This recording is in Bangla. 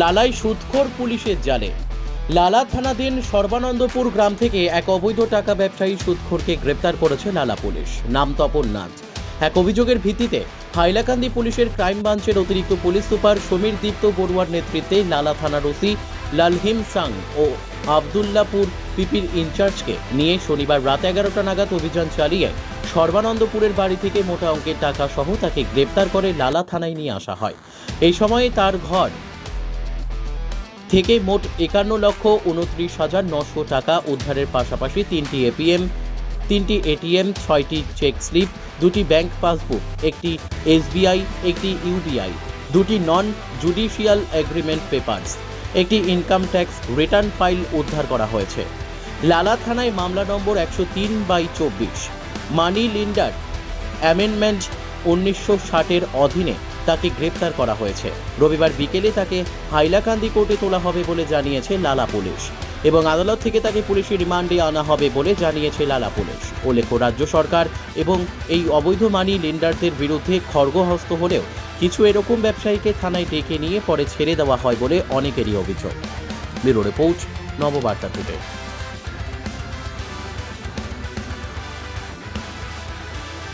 লালাই সুদখোর পুলিশের জালে। লালা থানাধীন সর্বানন্দপুর গ্রাম থেকে এক অবৈধ টাকা ব্যবসায়ী সুদখোরকে গ্রেপ্তার করেছে লালা পুলিশ। নাম তপন নাথ। এক অভিযোগের ভিত্তিতে হাইলাকান্দি পুলিশের ক্রাইম ব্রাঞ্চের অতিরিক্ত পুলিশ সুপার সমীর দীপ্ত বড়ুয়ার নেতৃত্বে লালা থানার ওসি লালহিম সাং ও আবদুল্লাপুর পিপির ইনচার্জকে নিয়ে শনিবার রাত এগারোটা নাগাদ অভিযান চালিয়ে সর্বানন্দপুরের বাড়ি থেকে মোটা অঙ্কের টাকা সহ তাকে গ্রেপ্তার করে লালা থানায় নিয়ে আসা হয়। এই সময়ে তার ঘর থেকে মোট একান্ন লক্ষ উনত্রিশ হাজার নশো টাকা উদ্ধারের পাশাপাশি তিনটি এপিএম, তিনটি এটিএম, ছয়টি চেক স্লিপ, দুটি ব্যাংক পাসবুক, একটি এসবিআই, একটি ইউবিআই, দুটি নন জুডিশিয়াল এগ্রিমেন্ট পেপারস, একটি ইনকাম ট্যাক্স রিটার্ন ফাইল উদ্ধার করা হয়েছে। লালা থানায় মামলা নম্বর একশো তিন বাই চব্বিশ। মানি লিন্ডার অ্যামেন্ডমেন্ট উনিশশো ষাটের অধীনে তাকে গ্রেপ্তার করা হয়েছে। রবিবার বিকেলে তাকে হাইলাকান্দি কোর্টে তোলা হবে বলে জানিয়েছে লালা পুলিশ এবং আদালত থেকে তাকে পুলিশি রিমান্ডে আনা হবে বলে জানিয়েছে লালা পুলিশ। উল্লেখ্য, রাজ্য সরকার এবং এই অবৈধ মানি লেন্ডারদের বিরুদ্ধে খড়গহস্ত হলেও কিছু এরকম ব্যবসায়ীকে থানায় ডেকে নিয়ে পরে ছেড়ে দেওয়া হয় বলে অনেকেরই অভিযোগ। Bureau report, Nababarta today